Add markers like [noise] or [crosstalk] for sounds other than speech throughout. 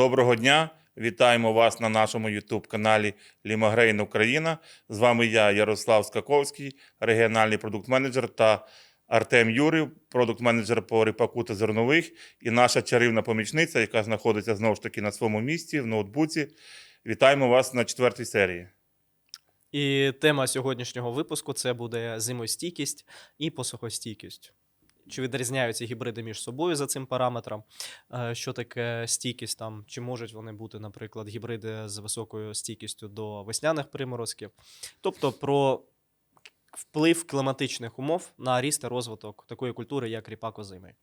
Доброго дня! Вітаємо вас на нашому youtube каналі Лімагрейн Україна. З вами я, Ярослав Скаковський, регіональний продукт-менеджер та Артем Юрів, продукт-менеджер по ріпаку та зернових, і наша чарівна помічниця, яка знаходиться знову ж таки на своєму місці в ноутбуці. Вітаємо вас на четвертій серії. І тема сьогоднішнього випуску це буде зимостійкість і посухостійкість. Чи відрізняються гібриди між собою за цим параметром? Е, Що таке стійкість там? Чи можуть вони бути, наприклад, гібриди з високою стійкістю до весняних приморозків? Тобто про вплив кліматичних умов на ріст та розвиток такої культури, як ріпак озимий.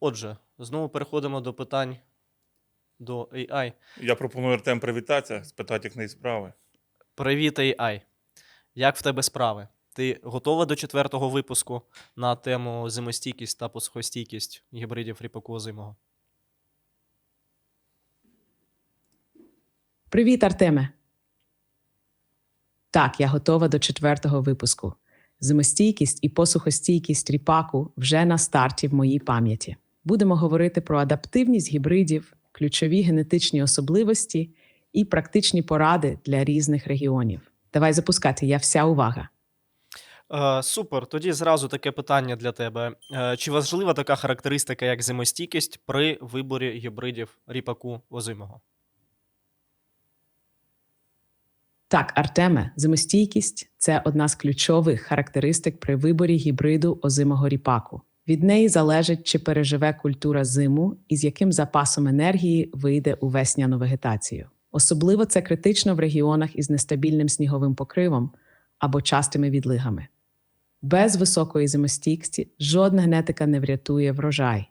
Отже, знову переходимо до питань до AI. Я пропоную Артем привітатися, спитати, як неї справи. Привіт, AI. Як в тебе справи? Ти готова до четвертого випуску на тему зимостійкість та посухостійкість гібридів ріпаку озимого? Привіт, Артеме. Так, я готова до четвертого випуску. Зимостійкість і посухостійкість ріпаку вже на старті в моїй пам'яті. Будемо говорити про адаптивність гібридів, ключові генетичні особливості і практичні поради для різних регіонів. Давай запускати, я вся увага. Е, супер. Тоді зразу таке питання для тебе. Е, чи важлива така характеристика, як зимостійкість при виборі гібридів ріпаку озимого? Так, Артеме, зимостійкість це одна з ключових характеристик при виборі гібриду озимого ріпаку. Від неї залежить, чи переживе культура зиму і з яким запасом енергії вийде у весняну вегетацію. Особливо це критично в регіонах із нестабільним сніговим покривом або частими відлигами. Без високої зимостійкості жодна генетика не врятує врожай.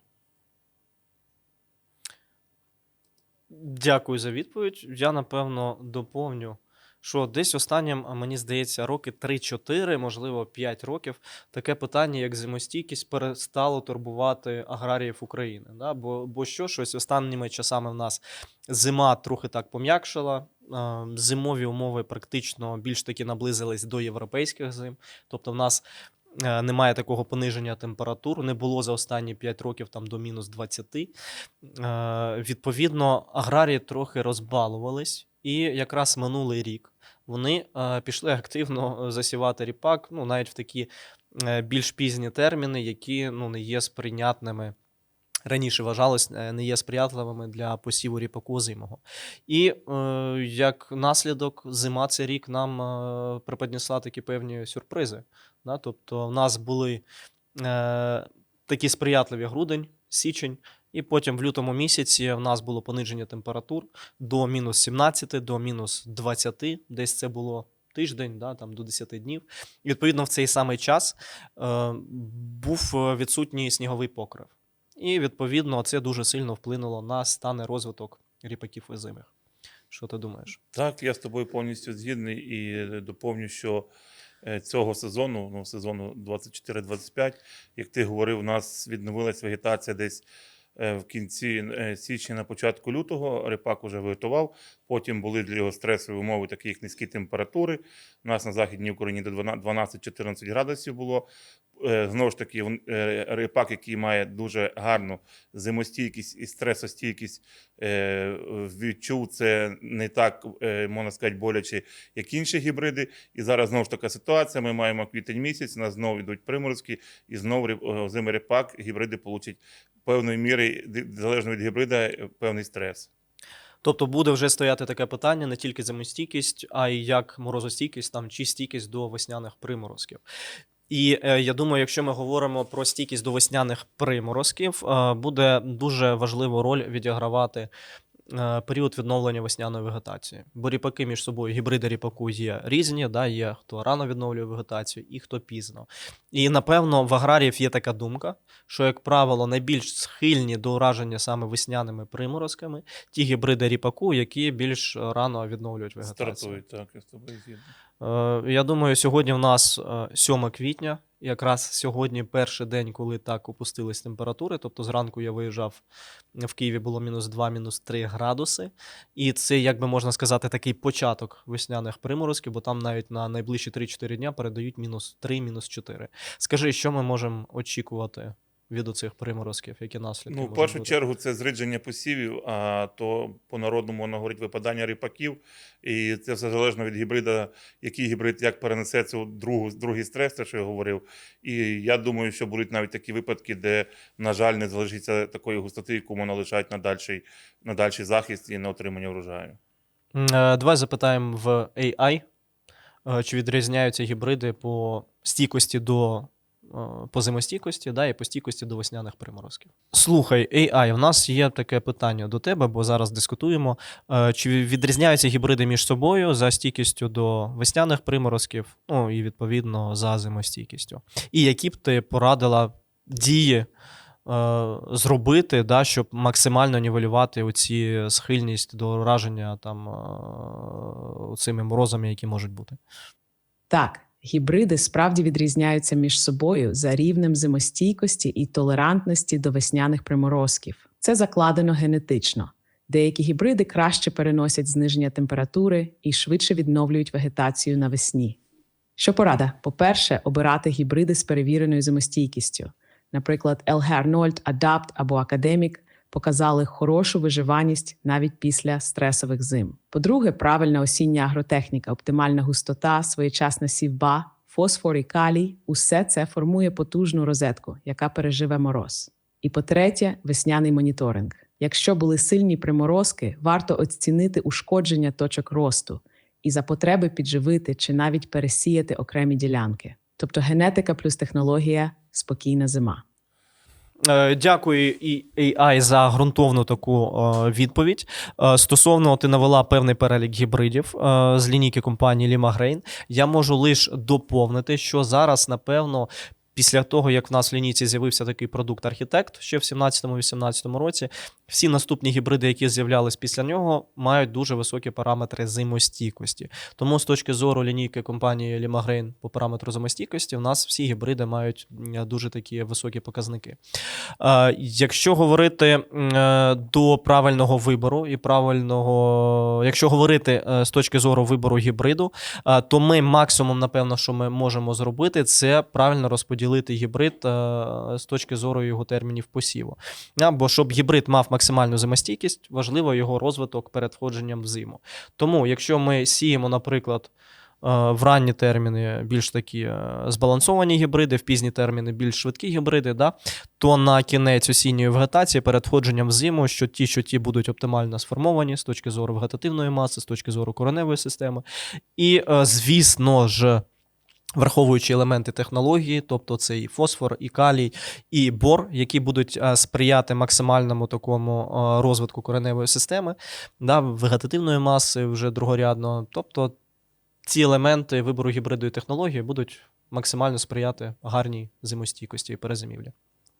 Дякую за відповідь. Я напевно доповню, що десь останнім, мені здається, роки 3-4, можливо, 5 років, таке питання, як зимостійкість, перестало турбувати аграріїв України. Да? Бо, бо що щось останніми часами в нас зима трохи так пом'якшила. Зимові умови практично більш таки наблизились до європейських зим. Тобто, в нас е, немає такого пониження температур, не було за останні 5 років там до мінус 20. Е, Відповідно, аграрії трохи розбалувались, і якраз минулий рік вони е, пішли активно засівати ріпак, ну навіть в такі більш пізні терміни, які ну не є сприйнятними. Раніше вважалось, е, не є сприятливими для посіву ріпаку озимого. І е, як наслідок, зима цей рік нам е, преподнесла такі певні сюрпризи. Да? Тобто, в нас були такі сприятливі грудень, січень, і потім в лютому місяці в нас було пониження температур до мінус 17, до мінус 20, десь це було тиждень, да, там до 10 днів. І відповідно в цей самий час е, був відсутній сніговий покрив. І відповідно це дуже сильно вплинуло на стан розвиток ріпаків озимих. Що ти думаєш? Так, я з тобою повністю згідний і доповню, що е, цього сезону, ну сезону 24-25, як ти говорив, у нас відновилась вегетація десь е, в кінці е, січня, на початку лютого. Репак уже виготував. Потім були для його стресові умови, такі як низькі температури. У нас на західній Україні до 12-14 градусів було. Е, Знову ж таки, е, репак, який має дуже гарну зимостійкість і стресостійкість, е, відчув це не так, можна сказати, боляче, як інші гібриди. І зараз знову ж така ситуація. Ми маємо квітень місяць, нас знову йдуть приморозки, і знову озимий репак, гібриди получать певною мірою, ди- залежно від гібрида, певний стрес. Тобто буде вже стояти таке питання не тільки зимостійкість, а й як морозостійкість там, чи стійкість до весняних приморозків. І е, я думаю, якщо ми говоримо про стійкість до весняних приморозків, е, буде дуже важливу роль відігравати е, період відновлення весняної вегетації. Бо ріпаки між собою, гібриди ріпаку є різні, да, є хто рано відновлює вегетацію і хто пізно. І напевно в аграріїв є така думка, що, як правило, найбільш схильні до ураження саме весняними приморозками ті гібриди ріпаку, які більш рано відновлюють вегетацію. Стартують, так, я з тобою згідний. Е, Я думаю, сьогодні в нас е, 7 квітня. Якраз сьогодні перший день, коли так опустились температури. Тобто зранку я виїжджав в Києві було мінус 2, мінус 3 градуси. І це, як би можна сказати, такий початок весняних приморозків, бо там навіть на найближчі 3-4 дня передають мінус 3, мінус 4. Скажи, що ми можемо очікувати від оцих приморозків, які наслідки? Ну, в першу бути? чергу, це зридження посівів, а то по-народному можна говорити випадання ріпаків. І це все залежно від гібрида, який гібрид як перенесе цю другу, другий стрес, те, що я говорив. І я думаю, що будуть навіть такі випадки, де, на жаль, не залишиться такої густоти, яку можна лишати на дальший, на дальший захист і на отримання врожаю. Е, Давай запитаємо в AI, е, чи відрізняються гібриди по стійкості до по зимостійкості, да, і по стійкості до весняних приморозків. Слухай, AI, у нас є таке питання до тебе, бо зараз дискутуємо. Е, Чи відрізняються гібриди між собою за стійкістю до весняних приморозків, ну і відповідно за зимостійкістю? І які б ти порадила дії е, зробити, да, щоб максимально нівелювати оці схильність до ураження там е, цими морозами, які можуть бути. Так, гібриди справді відрізняються між собою за рівнем зимостійкості і толерантності до весняних приморозків. Це закладено генетично. Деякі гібриди краще переносять зниження температури і швидше відновлюють вегетацію навесні. Що порада? По-перше, обирати гібриди з перевіреною зимостійкістю. Наприклад, LG Arnold, Adapt або Academic показали хорошу виживаність навіть після стресових зим. По-друге, правильна осіння агротехніка, оптимальна густота, своєчасна сівба, фосфор і калій усе це формує потужну розетку, яка переживе мороз. І по-третє, весняний моніторинг. Якщо були сильні приморозки, варто оцінити ушкодження точок росту і за потреби підживити чи навіть пересіяти окремі ділянки. Тобто генетика плюс технологія спокійна зима. Е, Дякую і AI за ґрунтовну таку е, відповідь. Е, Стосовно ти навела певний перелік гібридів з лінійки компанії Lima Grain. Я можу лише доповнити, що зараз, напевно, після того, як в нас в лінійці з'явився такий продукт архітект ще в 17-18 році, всі наступні гібриди, які з'являлись після нього, мають дуже високі параметри зимостійкості. Тому з точки зору лінійки компанії Grain по параметру зимостійкості, в нас всі гібриди мають дуже такі високі показники. Е, Якщо говорити е, до правильного вибору і правильного, якщо говорити е, з точки зору вибору гібриду, е, то ми максимум, напевно, що ми можемо зробити, це правильно розподілити гібрид е, з точки зору його термінів посіву. Бо щоб гібрид мав максимальну зимостійкість, важливо його розвиток перед входженням в зиму. Тому, якщо ми сіємо, наприклад, е, в ранні терміни більш такі е, збалансовані гібриди, в пізні терміни більш швидкі гібриди, да, то на кінець осінньої вегетації перед входженням в зиму, що ті, що ті будуть оптимально сформовані з точки зору вегетативної маси, з точки зору кореневої системи. І, звісно ж, Враховуючи елементи технології, тобто це і фосфор, і калій, і бор, які будуть е, сприяти максимальному такому е, розвитку кореневої системи, да, вегетативної маси вже другорядно. Тобто ці елементи вибору гібридної технології будуть максимально сприяти гарній зимостійкості і перезимівлі.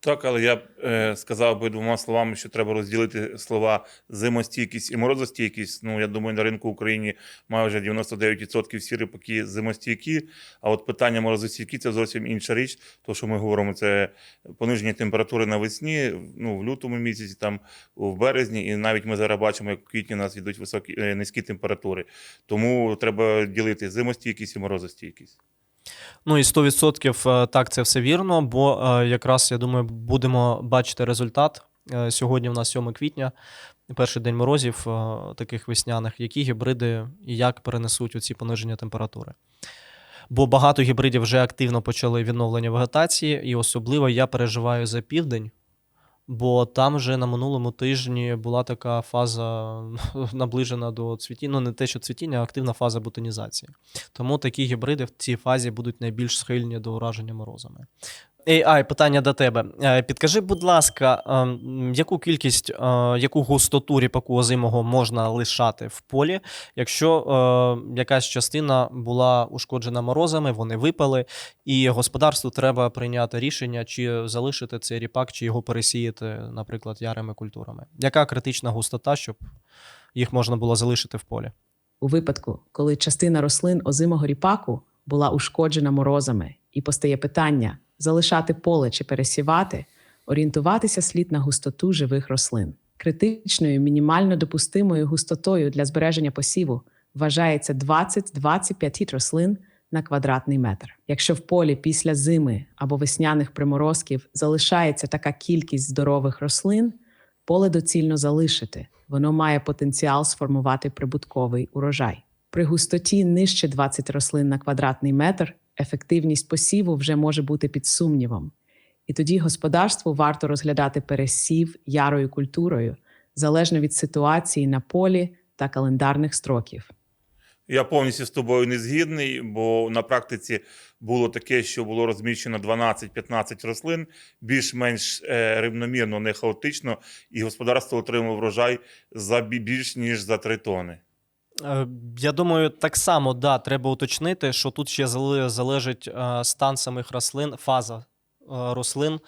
Так, але я б е, сказав би двома словами, що треба розділити слова зимостійкість і морозостійкість. Ну, я думаю, на ринку в Україні має вже 99% всі рипаки зимостійкі. А от питання морозостійкі це зовсім інша річ. То, що ми говоримо, це пониження температури навесні, ну, в лютому місяці, там в березні, і навіть ми зараз бачимо, як у квітні у нас йдуть високі е, низькі температури. Тому треба ділити зимостійкість і морозостійкість. Ну і 100% е, так, це все вірно, бо е, якраз я думаю, будемо бачити результат. Е, Сьогодні в нас 7 квітня, перший день морозів таких весняних, які гібриди і як перенесуть оці пониження температури. Бо багато гібридів вже активно почали відновлення вегетації, і особливо я переживаю за південь, бо там вже на минулому тижні була така фаза [laughs] наближена до цвітіння. Ну, не те, що цвітіння, а активна фаза бутонізації. Тому такі гібриди в цій фазі будуть найбільш схильні до ураження морозами. AI, питання до тебе. Е, Підкажи, будь ласка, ем, яку кількість, е, яку густоту ріпаку озимого можна лишати в полі, якщо е, якась частина була ушкоджена морозами, вони випали, і господарству треба прийняти рішення, чи залишити цей ріпак, чи його пересіяти, наприклад, ярими культурами. Яка критична густота, щоб їх можна було залишити в полі? У випадку, коли частина рослин озимого ріпаку була ушкоджена морозами, і постає питання залишати поле чи пересівати, орієнтуватися слід на густоту живих рослин. Критичною мінімально допустимою густотою для збереження посіву вважається 20-25 рослин на квадратний метр. Якщо в полі після зими або весняних приморозків залишається така кількість здорових рослин, поле доцільно залишити. Воно має потенціал сформувати прибутковий урожай. При густоті нижче 20 рослин на квадратний метр ефективність посіву вже може бути під сумнівом. І тоді господарству варто розглядати пересів ярою культурою залежно від ситуації на полі та календарних строків. Я повністю з тобою не згідний, бо на практиці було таке, що було розміщено 12-15 рослин, більш-менш е, рівномірно, не хаотично, і господарство отримало врожай за більш ніж за 3 тони. Е, Я думаю, так само да, треба уточнити, що тут ще залежить е, стан самих рослин, фаза рослин е,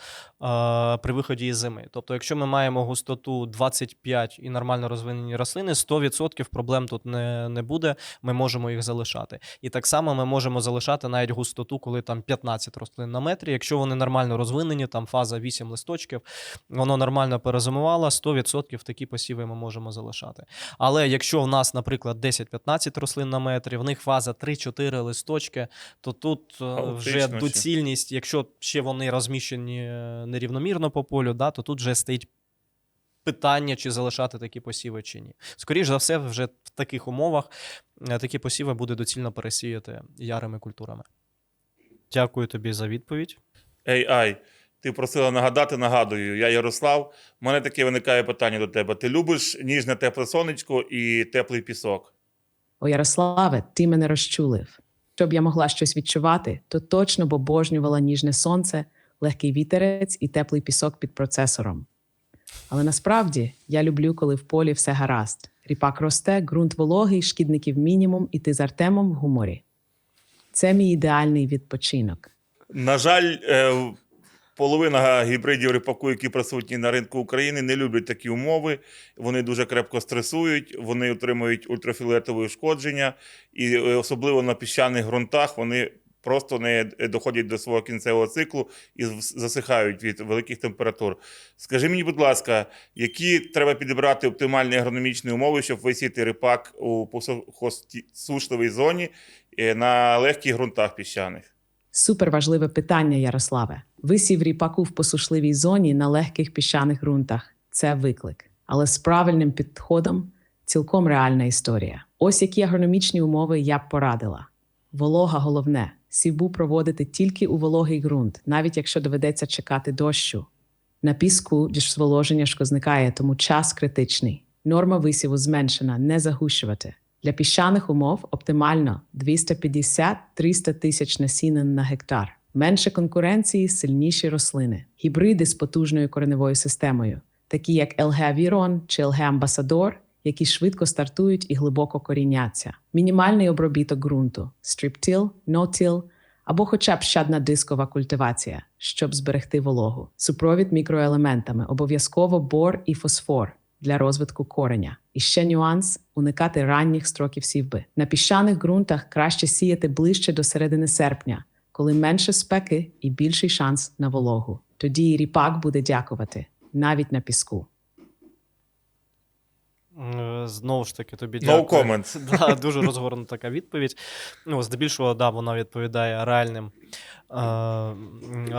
при виході із зими. Тобто, якщо ми маємо густоту 25 і нормально розвинені рослини, 100% проблем тут не, не буде. Ми можемо їх залишати. І так само ми можемо залишати навіть густоту, коли там 15 рослин на метрі. Якщо вони нормально розвинені, там фаза 8 листочків, воно нормально перезимувало, 100% такі посіви ми можемо залишати. Але якщо в нас, наприклад, 10-15 рослин на метрі, в них фаза 3-4 листочки, то тут е, вже доцільність, якщо ще вони розміщені е, нерівномірно по полю, да, то тут вже стоїть питання, чи залишати такі посіви чи ні. Скоріше за все, вже в таких умовах е, такі посіви буде доцільно пересіяти ярими культурами. Дякую тобі за відповідь. Ей, ай, ти просила нагадати, нагадую. Я Ярослав. У мене таке виникає питання до тебе. Ти любиш ніжне тепле сонечко і теплий пісок? О, Ярославе, ти мене розчулив. Щоб я могла щось відчувати, то точно б обожнювала ніжне сонце, легкий вітерець і теплий пісок під процесором. Але насправді я люблю, коли в полі все гаразд. Ріпак росте, ґрунт вологий, шкідників мінімум, і ти з Артемом в гуморі. Це мій ідеальний відпочинок. На жаль, е, половина гібридів ріпаку, які присутні на ринку України, не люблять такі умови. Вони дуже крепко стресують, вони отримують ультрафіолетове ушкодження, і е, особливо на піщаних ґрунтах вони просто не доходять до свого кінцевого циклу і засихають від великих температур. Скажи мені, будь ласка, які треба підібрати оптимальні агрономічні умови, щоб висіти ріпак у посухосушливій зоні е, на легких ґрунтах піщаних? Суперважливе питання, Ярославе. Висів ріпаку в посушливій зоні на легких піщаних ґрунтах це виклик. Але з правильним підходом цілком реальна історія. Ось які агрономічні умови я б порадила. Волога головне. Сівбу проводити тільки у вологий ґрунт, навіть якщо доведеться чекати дощу. На піску зволоження ж зникає, тому час критичний. Норма висіву зменшена, не загущувати. Для піщаних умов оптимально 250-300 тисяч насінин на гектар. Менше конкуренції, сильніші рослини. Гібриди з потужною кореневою системою, такі як LG Viron чи LG Ambassador, які швидко стартують і глибоко коріняться. Мінімальний обробіток ґрунту, стріптіл, нотіл або хоча б щадна дискова культивація, щоб зберегти вологу. Супровід мікроелементами, обов'язково бор і фосфор для розвитку кореня. І ще нюанс уникати ранніх строків сівби. На піщаних ґрунтах краще сіяти ближче до середини серпня, коли менше спеки і більший шанс на вологу. Тоді і ріпак буде дякувати навіть на піску. Е, Знову ж таки, тобі No дякую. [laughs] Да, дуже розгорнута така відповідь. Ну, здебільшого, да, вона відповідає реальним, е,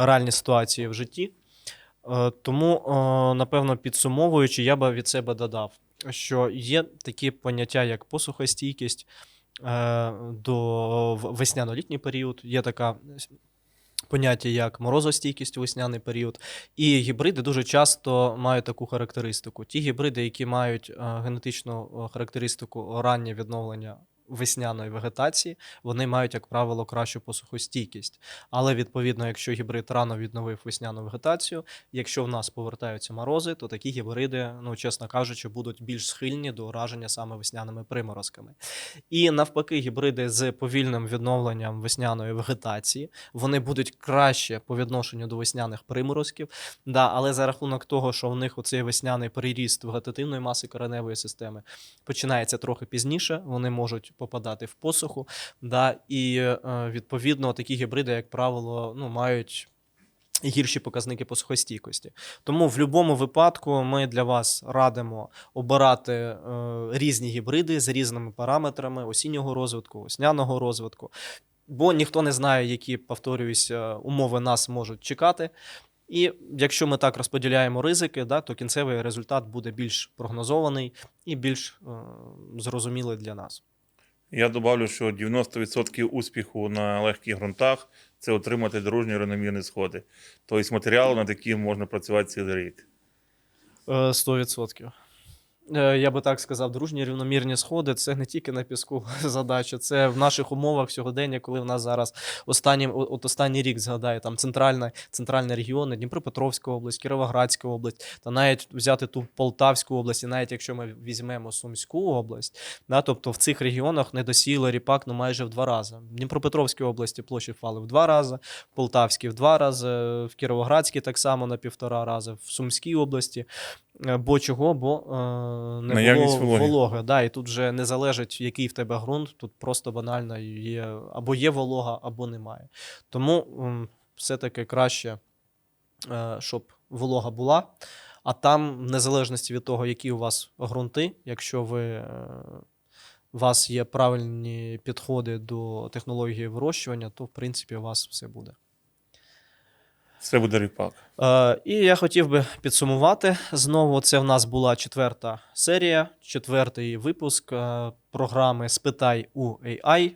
реальній ситуації в житті. Е, тому, е, напевно, підсумовуючи, я би від себе додав, що є такі поняття, як посухостійкість е, до весняно-літній період, є така поняття, як морозостійкість у весняний період. І гібриди дуже часто мають таку характеристику. Ті гібриди, які мають е, генетичну е, характеристику раннє відновлення весняної вегетації, вони мають, як правило, кращу посухостійкість. Але відповідно, якщо гібрид рано відновив весняну вегетацію, якщо в нас повертаються морози, то такі гібриди, ну чесно кажучи, будуть більш схильні до ураження саме весняними приморозками. І навпаки, гібриди з повільним відновленням весняної вегетації вони будуть краще по відношенню до весняних приморозків. Да, але за рахунок того, що в них оцей весняний приріст вегетативної маси кореневої системи починається трохи пізніше, вони можуть попадати в посуху. Да, і е, відповідно такі гібриди, як правило, ну, мають. Гірші показники посухостійкості. Тому в будь-якому випадку ми для вас радимо обирати е, різні гібриди з різними параметрами осіннього розвитку, весняного розвитку. бо ніхто не знає, які, повторююсь, е, умови нас можуть чекати. І якщо ми так розподіляємо ризики, да, то кінцевий результат буде більш прогнозований і більш е, зрозумілий для нас. Я добавлю, що 90% успіху на легких ґрунтах це отримати дорожні рівномірні сходи. Тобто матеріал, над яким можна працювати цілий рік. Е, 100%. Е, Я би так сказав, дружні рівномірні сходи це не тільки на піску [laughs] задача, це в наших умовах сьогодення, коли в нас зараз останній, от останній рік згадаю, там центральна, центральні регіони, Дніпропетровська область, Кіровоградська область, та навіть взяти ту Полтавську область, і навіть якщо ми візьмемо Сумську область, да, тобто в цих регіонах недосіяли ріпак ну, майже в два рази. В Дніпропетровській області площі впали в два рази, в Полтавській в два рази, в Кіровоградській так само на півтора рази, в Сумській області. Е, Бо чого? Бо е, не Наявність було вологи. вологи. Да, і тут вже не залежить, який в тебе ґрунт, тут просто банально є або є волога, або немає. Тому м, все-таки краще, е, щоб волога була. А там, в незалежності від того, які у вас ґрунти, якщо ви, е, у вас є правильні підходи до технології вирощування, то в принципі у вас все буде. Все буде ріпак. Е, і я хотів би підсумувати знову. Це в нас була четверта серія, четвертий випуск е, програми Спитай у AI.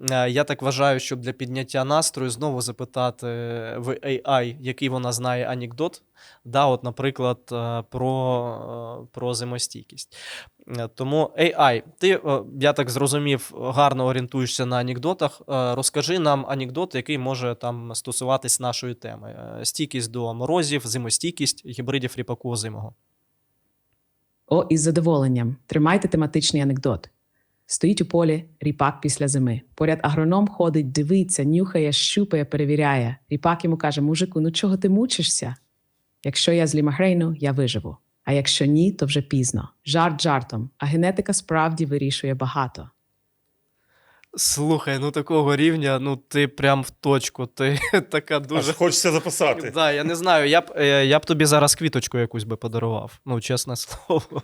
Е, Я так вважаю, щоб для підняття настрою знову запитати в AI, який вона знає анекдот. Да, от, наприклад, е, про, е, про зимостійкість. Тому AI, ти, я так зрозумів, гарно орієнтуєшся на анекдотах. Розкажи нам анекдот, який може там стосуватись нашої теми: стійкість до морозів, зимостійкість гібридів ріпаку озимого. О, із задоволенням. Тримайте тематичний анекдот. Стоїть у полі ріпак після зими. Поряд агроном ходить, дивиться, нюхає, щупає, перевіряє. Ріпак йому каже: Мужику, ну чого ти мучишся? Якщо я з лімагрейну, я виживу. А якщо ні, то вже пізно. Жарт жартом, а генетика справді вирішує багато. Слухай, ну такого рівня, ну ти прям в точку. Ти [laughs] така Аж дуже. хочеться записати. Да, я не знаю. Я б, е, я б тобі зараз квіточку якусь би подарував. Ну, чесне слово.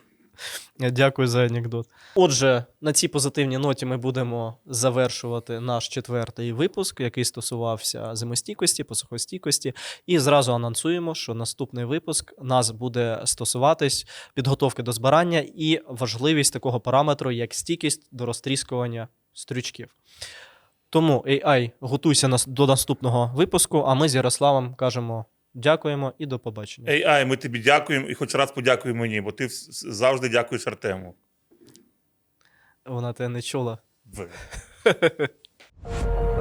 Дякую за анекдот. Отже, на цій позитивній ноті ми будемо завершувати наш четвертий випуск, який стосувався зимостійкості, посухостійкості. І зразу анонсуємо, що наступний випуск нас буде стосуватись підготовки до збирання і важливість такого параметру, як стійкість до розтріскування стрючків. Тому AI, готуйся до наступного випуску, а ми з Ярославом кажемо дякуємо і до побачення. AI, ми тобі дякуємо і хоч раз подякуй мені, бо ти завжди дякуєш Артему. Вона тебе не чула. Ви. [laughs]